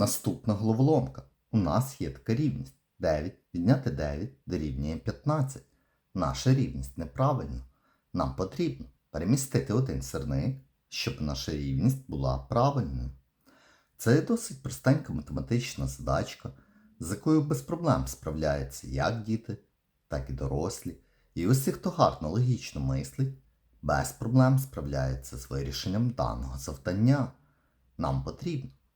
Наступна головоломка. У нас є така рівність. 9 відняти 9 дорівнює 15. Наша рівність неправильна. Нам потрібно перемістити один сирник, щоб наша рівність була правильною. Це досить простенька математична задачка, з якою без проблем справляються як діти, так і дорослі. І усі, хто гарно логічно мислить, без проблем справляється з вирішенням даного завдання. Нам потрібно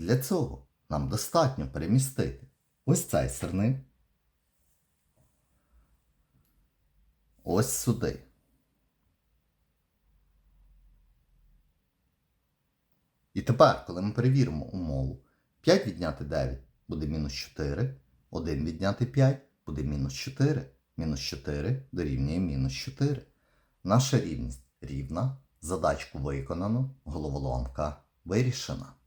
Для цього нам достатньо перемістити ось цей сирник ось сюди. І тепер, коли ми перевіримо умову, 5 відняти 9 буде мінус 4, 1 відняти 5 буде мінус 4, мінус 4 дорівнює мінус 4. Наша рівність рівна, задачку виконано, головоломка вирішена.